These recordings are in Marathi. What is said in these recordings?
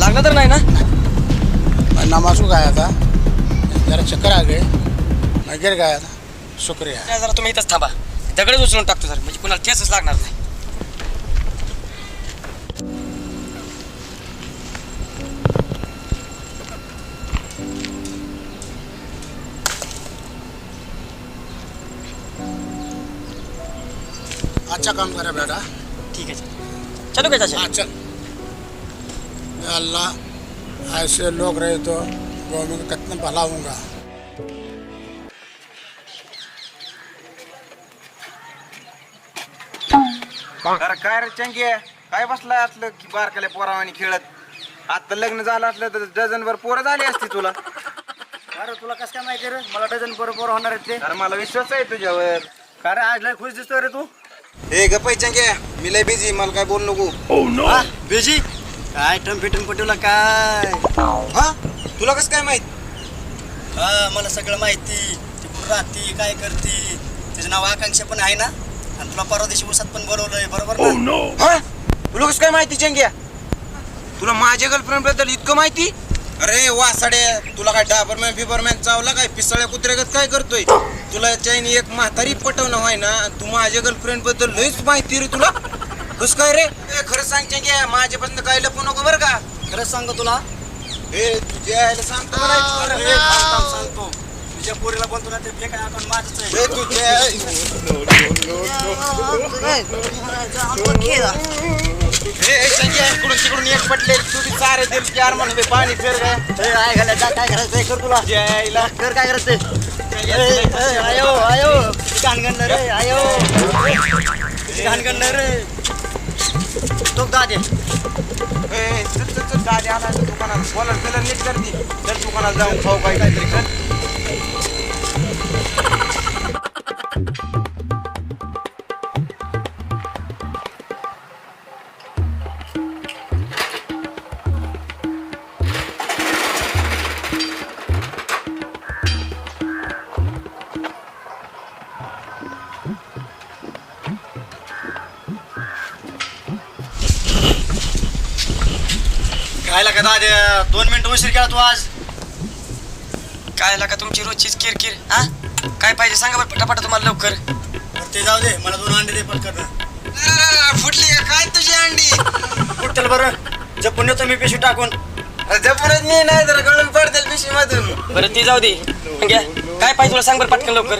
लागलं तर नाही ना? नमाजू गया था जरा चक्कर आ गए मैं गिर गया था शुक्रिया जरा तुम्ही इथंच थांबा. दगडच उचलून टाकतो सर म्हणजे कुणाला ठेचच लागणार नाही. अच्छा काम करे बेटा. ठीक आहे चल. काय हाँ चल. अल्लाह ऐसे लोग रहे तो गाँव में कितना भला होगा अरे काय रे चंगे? काय बसलाय असलं की बारकाल्या पोरावानी खेळत? आता लग्न झालं असलं तर डझन भर पोरं झाली असती तुला. अरे तुला कसं काय माहिती रे? मला डझन बरोबर होणार आहेत ते. अरे मला विश्वास आहे तुझ्यावर. का रे आज लय खुश दिसतोय रे तू. हे गप्पा चंगे. मी लय बिझी मला काय बोल नको. हा, बेजी काय टम फिटून पटवला काय? हा? तुला कसं काय माहीत? हा मला सगळं माहिती. ती कुठं राहती काय करते. तिचं नाव आकांक्षा पण आहे ना? आणि तुला परवा दिवशी उसात पण बोलवलंय बरोबर ना? हा? तुला कसं काय माहिती चंग्या? तुला माझ्या गर्लफ्रेंडबद्दल इतकं माहिती? अरे वासाडे तुला काय डाबरमॅन फिबरमॅन चावला काय? पिसळ्या कुत्र्यागत काय करतोय? तुला याच्याने एक म्हातारी पटवणं व्हाय ना तू माझ्या गर्लफ्रेंडबद्दल लयच माहिती रे तुला. कस काय रे? ए, खरं सांग चंग्या माझ्यापासून काय लपू नको बरं का? खरंच सांगतो तुला. हे तुझ्या यायला सांगतो का नाही? अरे, थांब, थांब, सांगतो. तुझ्या पोरीला बोलतो ना ते जे काय अकाउंट माझंच आहे. हे तुझ्या हे इकडून तिकडून एक पटले तुझी सारे दिल चार म्हणून पाणी फेर काय ए, काय घालायचं जा, काय करायचं ते कर तुला. कर काय करायचं आयो आयो. रे आयो. घाणगण रे. तो दादे. ए, चल चल चल दादे आला दुकानात. बोलत चल नीट कर दी चल दुकानात जाऊन खाऊ काय काहीतरी चल काय लागा दाद्या दोन मिनिटं उशीर केला तू आज? काय लागा तुमची रोजचीच किरकिर हा? काय पाहिजे सांगा बरं पटापट तुम्हाला लवकर. बरं, ते जाऊ दे मला दोन अंडे दे पटकन. फुटली का? काय तुझी अंडी? कुठं बरं. जपून येतो मी पिशवी टाकून. जपूनच मी नाही तर गळून पडतील पिशवी मधून बरं ती जाऊ दे. घ्या. काय पाहिजे तुला सांग बरं पटकन लवकर.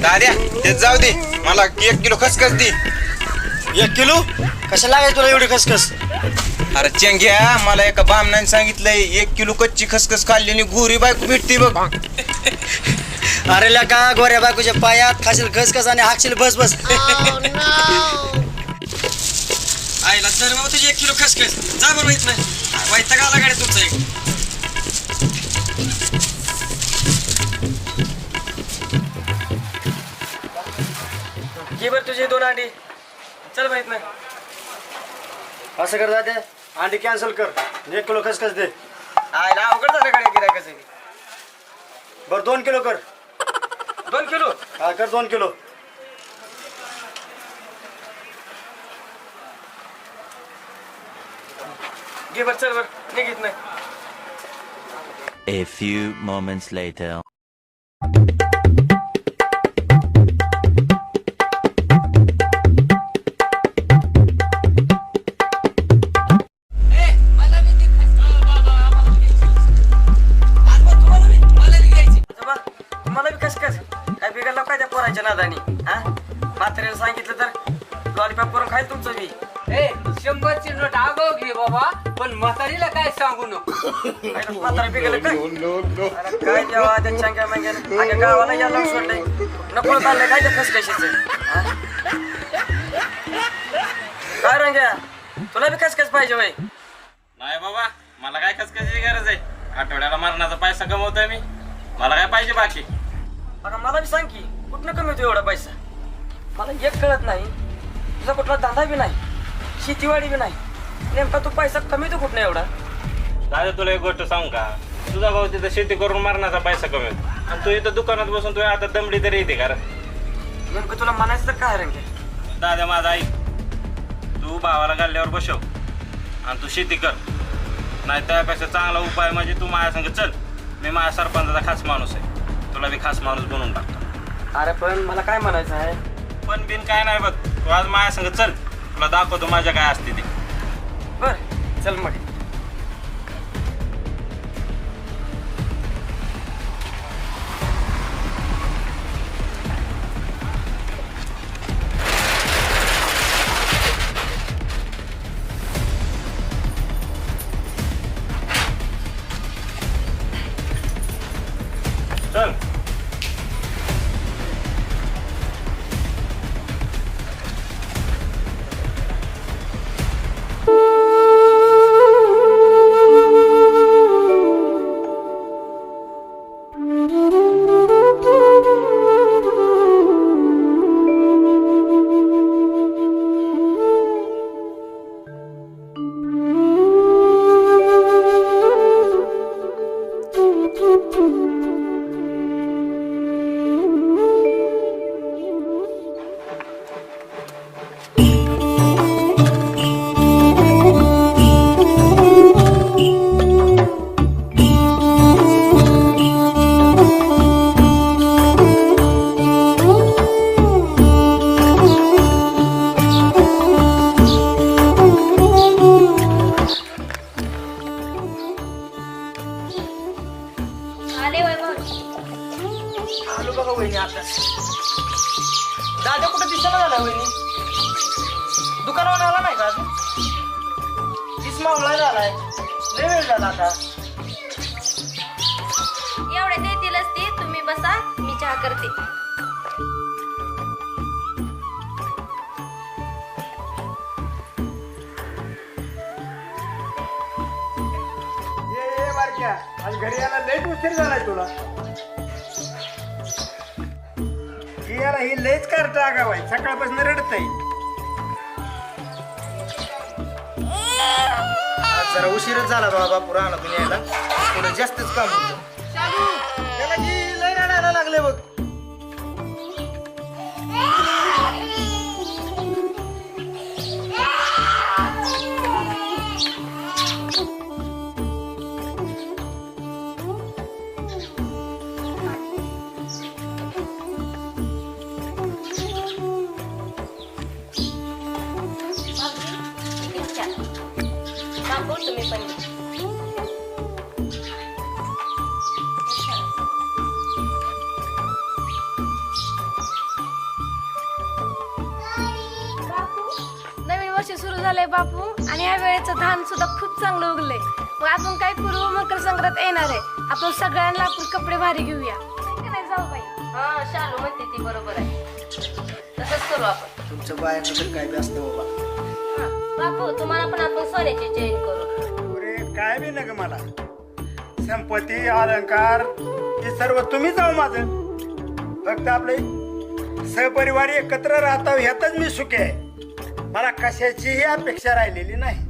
दाद्या ते जाऊ दे. मला एक किलो खसखस दे. एक किलो? कशा लागायची तुला एवढी खसखस? अरे चंग्या मला एका बामणाने सांगितलंय एक किलो कच्ची खसखस खाल्ली आणि गोरी बायको भेटते बघ. अरे ल्या का गोऱ्या बायकोच्या पायात खाशील खसखस आणि हाकशील बस बस. आईला जर बाबा तुझी एक किलो खसखस. जा बरं माहीत नाही वाईट का आला गाडी तुमचा एक. घे बरं तुझे दोन अंडी. चल माहीत नाही असं कर दाद्या अंडी कॅन्सल कर. आणि एक किलो खसखस दे. आईला अवघड झालं गाड्या गिरायकाचं बरं दोन किलो कर. दोन किलो? हा कर दोन किलो. घे बरं चल बरं. निघित नाही. A few moments later. ए शंभरची नोट आगाव घे बाबा पण म्हातारीला काय सांगू नको? काय म्हातारा बिघडलं काय? अरे काय देवा त्या चांगल्या मांग्यानं अगं गावाला यायला सोडलंय नको चाललंय काय ते खसखशीचं काय रंग्या? तुला बी खसखस पाहिजे वय नाही बाबा मला काय खसखसीची गरज आहे? आठवड्याला मरणाचा पैसा कमवतोय मी. मला काय पाहिजे बाकी? अगं मला बी सांग की कुठनं कमी होतो एवढा पैसा? मला एक कळत नाही. तुझा कुठला धंदा बी नाही. शेतीवाडी बी नाही. नेमका तू पैसा कमी तो कुठनं एवढा? दादा तुला एक गोष्ट सांगू का? तुझा भाऊ तिथं शेती करून मरणाचा पैसा कमवतो आणि तू इथं दुकानात बसून तू आता दमडी तरी येते का रे? नेमकं तुला म्हणायचं तर काय रंगे दादा माझा ऐक. तू भावाला गाल्ल्यावर बसव. आणि तू शेती कर. नाही त्यापेक्षा चांगला उपाय म्हणजे तू माझ्या संग चल. मी माझ्या सरपंचाचा खास माणूस आहे. तुला मी खास माणूस बनवून टाकतो. अरे पण मला काय म्हणायचं आहे? पण बिन काय नाही बघ. तू आज माझ्या संग चल. तुला दाखवतो माझ्या काय असते ते. बर चल मग. आले वैभव आलो बघा वहिनी आता. दादा कुठं दिसायला झाला वहिनी? दुकानावर आला नाही का अजून? तीस मावळा झालाय. लय वेळ झाला आता. एवढे देतीलच ते तुम्ही बसा मी चहा करते. बारक्या आज घरी यायला लईच उशीर झालाय तुला. ही याला ही लईच कार्ट आगाव आहे सकाळपासून रडत आहे आज जरा उशीरच झाला बाबा पुरा आणा तुम्ही यायला. थोडं जास्तच काम होतं. त्याला की लय रडायला लागले बघ. वर्ष सुरू झालंय बापू आणि या वेळेचं धान सुद्धा खूप चांगलं उगलंय. मग आपण काय करू मकर संक्रांत येणार आहे? आपण सगळ्यांना आपण कपडे भारी घेऊया. का नाही जाऊ बाई. हा शालू म्हणते ती बरोबर आहे. तसंच करू आपण. तुमच्या बायाकडे काय बी असतं बाबा. हा. बापू तुम्हाला पण आपण सोन्याची चेन करू. अरे काय बी नका मला. संपत्ती अलंकार हे सर्व तुम्ही जाऊ माझं. फक्त आपले सहपरिवार एकत्र राहता ह्यातच मी सुखी आहे. मला कशाचीही अपेक्षा राहिलेली नाही.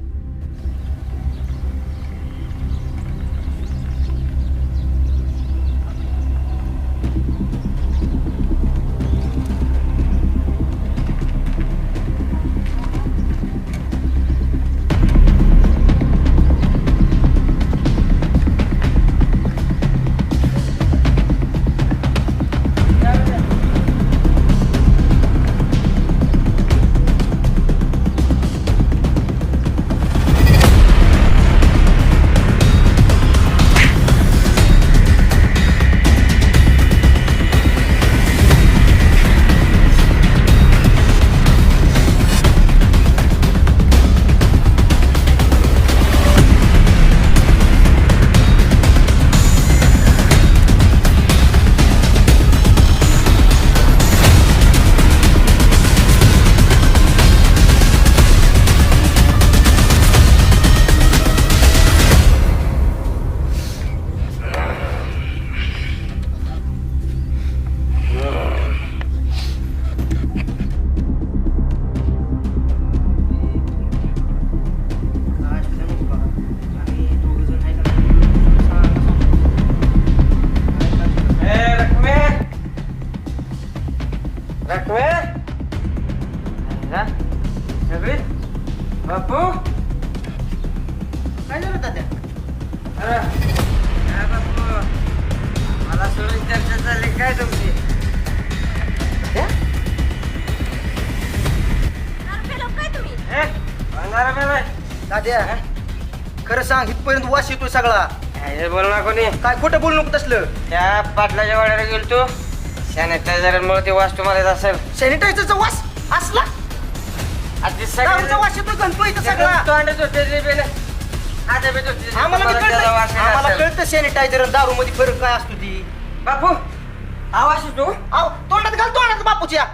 इथपर्यंत वास येतोय सगळा. हे बोल ना. कोणी काय खोटं बोलू नको तसलं. त्या पाटलाच्या वाड्याला गेलो तू सॅनिटायझरमुळे ते वास तुम्हाला येत असेल. सॅनिटायझरचा वास असला? आधी दारूचा वास येतोय गणपती इथं सगळा. तोंडात होते रे बेले. हातात बी होते. आम्हाला बी तुम्हाला कळतं त्याचा वास येत आम्हाला असेल. कळतं सॅनिटायझर दारू मध्ये फरक काय असतो ती. बापू आवाज येतो? आव, तोंडात घाल तोंडात बापूच्या.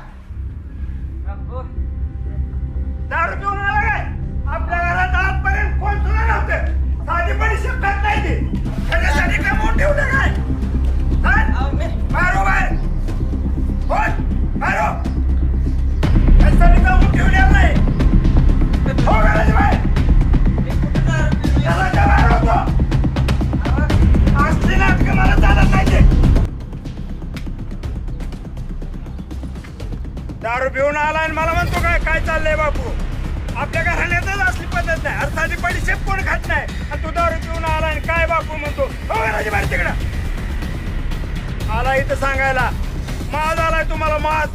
बापू. दारू पिऊन आला काय आपल्या घरात आजपर्यंत कोण सुद्धा नव्हतं साधी पण शकत ते त्याच्यासाठी कमवून ठेवलं काय मारो मारो. त्याच्यासाठी कमवून नाही? हो असली नाटकं मला चालत नाही ते. दारू पिऊन आला आणि मला म्हणतो काय काय चाललंय बाप तू दारू पिऊन आला आणि काय बापू म्हणतो? हो बाहेर तिकडं. आला इथं सांगायला. माज आलाय तुम्हाला माज.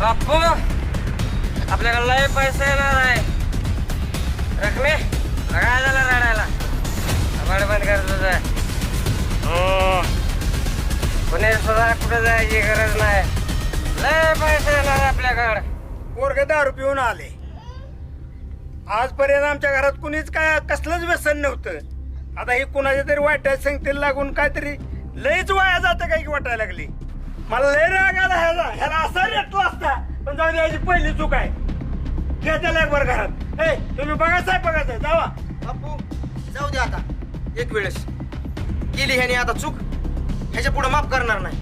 बापू आपल्याकडे लय पैसे येणार आहे. रकमे काय झालं रडायला. बंद कर तुझं. पुणे सुद्धा कुठे जायची गरज नाही. लय पैसे येणार आपल्याकडे. वर्ग दारू पिऊन आले. आजपर्यंत आमच्या घरात कुणीच काय कसलंच व्यसन नव्हतं. आता हे कुणाच्या तरी वाईट संगतीला लागून काहीतरी लयच वाया जातं काही वाटायला लागली. मला लय राग आला ह्याला. ह्याला असा रेटला असता. पण जाऊ याची पहिली चूक आहे. घ्या त्याला एक वर घरात. ए तुम्ही बघायचं आहे बघायचं जावा. बापू जाऊ दे आता. एक वेळेस. केली ह्याने आता चूक. ह्याच्या पुढे माफ करणार नाही.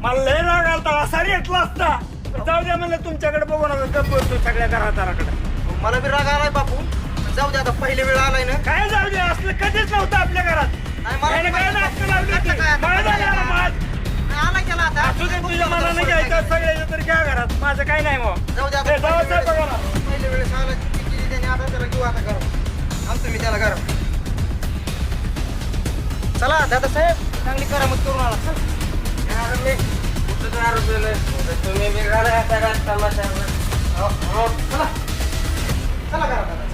मला लय राग आलता. असा रेटला असता. पण जाऊ द्या म्हणलं तुमच्याकडे बघून आता गप्प बसतो सगळ्या घरादाराकडे. मला बी राग आलाय बापू. पण जाऊ दे आता पहिले वेळ आलाय ना. काय जाऊ दे असलं कधीच नव्हतं आपल्या घरात. नाही, मला याने काय नाटकं. लावली होती? काय? झालं. आला आता. असू दे तुझ्या मनाने घ्यायचं सगळ्याच्या तरी घरात. माझं काय नाही मग. जाऊ दे ए, जाऊ आता साहेब बघा ना. पहिले वेळेस आला चुकी केली त्याने आता त्याला घेऊ आता आणतो मी त्याला चला दादा साहेब चांगली करामत करून आला. चल. कुठं? तुम्ही बी घाला आता का तमाशा चला. चला करा